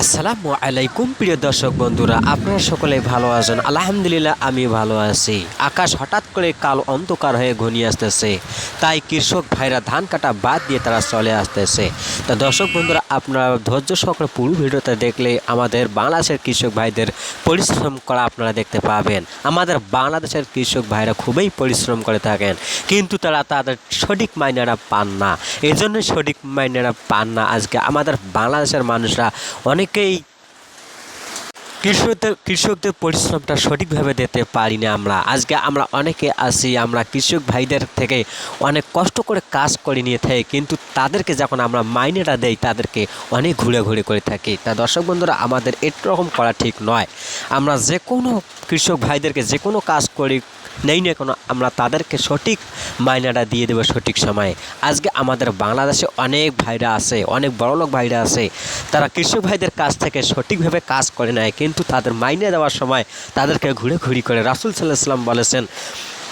আসসালামু আলাইকুম, প্রিয় দর্শক বন্ধুরা, আপনারা সকলে ভালো আছেন? আলহামদুলিল্লাহ, আমি ভালো আছি। আকাশ হঠাৎ করে কালো অন্ধকার হয়ে ঘনিয়ে আসতেছে। তাই কৃষক ভাইরা ধান কাটা বাদ দিয়ে তারা চলে আসতেছে। তা দর্শক বন্ধুরা, আপনারা ধৈর্য সকলে পুরো ভিডিওটা দেখলে আমাদের বাংলাদেশের কৃষক ভাইদের পরিশ্রম করা আপনারা দেখতে পাবেন। আমাদের বাংলাদেশের কৃষক ভাইরা খুবই পরিশ্রম করে থাকেন। কিন্তু তারা তাদের সঠিক মাইনেরা পান না। এই জন্য সঠিক মাইনেরা পান না। আজকে আমাদের বাংলাদেশের মানুষরা অনেকেই কৃষকদের কৃষকদের পরিশ্রমটা সঠিকভাবে দিতে পারি না আমরা। আজকে আমরা অনেকে আছি, আমরা কৃষক ভাইদের থেকে অনেক কষ্ট করে কাজ করে নিয়ে থাকি, কিন্তু তাদেরকে যখন আমরা মাইনেটা দেই, তাদেরকে অনেক ঘুরে ঘুরে করে থাকি। তা দর্শক বন্ধুরা, আমাদের এরকম করা ঠিক নয়। আমরা যে কোনো কৃষক ভাইদেরকে যে কোনো কাজ করি নেই না কোনো আমরা তাদেরকে সঠিক মাইনাটা দিয়ে দেবো সঠিক সময়ে। আজকে আমাদের বাংলাদেশে অনেক ভাইরা আছে, অনেক বড়লোক ভাইরা আছে, তারা কৃষক ভাইদের কাছ থেকে সঠিকভাবে কাজ করে নেয়, কিন্তু তাদের মাইনে দেওয়ার সময় তাদেরকে ঘুরে ঘুরি করে। রাসুল সাল্লাহ সাল্লাম বলেছেন,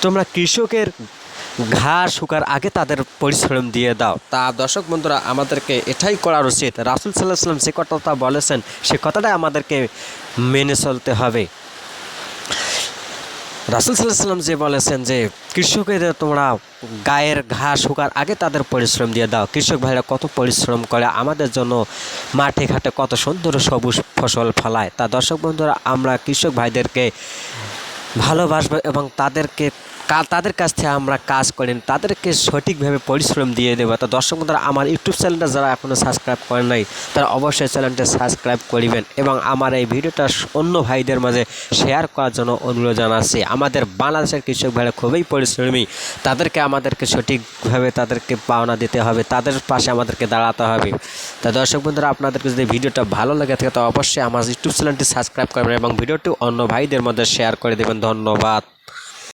তোমরা কৃষকের ঘাস শুকার আগে তাদের পরিশ্রম দিয়ে দাও। তা দর্শক বন্ধুরা, আমাদেরকে এটাই করা উচিত। রাসুল সাল্লাহ সাল্লাম যে কথাটা বলেছেন, সে কথাটাই আমাদেরকে মেনে চলতে হবে। রাসুল সাল্লাম যে বলেছেন যে কৃষকেদের তোমরা গায়ের ঘা শুকার আগে তাদের পরিশ্রম দিয়ে দাও। কৃষক ভাইরা কত পরিশ্রম করে, আমাদের জন্য মাঠে ঘাটে কত সুন্দর সবুজ ফসল ফলায়। তা দর্শক বন্ধুরা, আমরা কৃষক ভাইদেরকে ভালোবাসবো এবং তাদেরকে তাদের কাছ থেকে আমরা কাজ করেন তাদেরকে সঠিকভাবে পরিশ্রম দিয়ে দেবো। তো দর্শক বন্ধুরা, আমার ইউটিউব চ্যানেলটা যারা এখনও সাবস্ক্রাইব করেন নাই, তারা অবশ্যই চ্যানেলটা সাবস্ক্রাইব করিবেন এবং আমার এই ভিডিওটা অন্য ভাইদের মাঝে শেয়ার করার জন্য অনুরোধ জানাচ্ছি। আমাদের বাংলাদেশের কৃষক ভাইরা খুবই পরিশ্রমী। তাদেরকে আমাদেরকে সঠিকভাবে তাদেরকে পাওনা দিতে হবে। তাদের পাশে আমাদেরকে দাঁড়াতে হবে। তা দর্শক বন্ধুরা, আপনাদেরকে যদি ভিডিওটা ভালো লাগে থাকে, তো অবশ্যই আমার ইউটিউব চ্যানেলটি সাবস্ক্রাইব করবেন এবং ভিডিওটি অন্য ভাইদের মধ্যে শেয়ার করে দেবেন। ধন্যবাদ।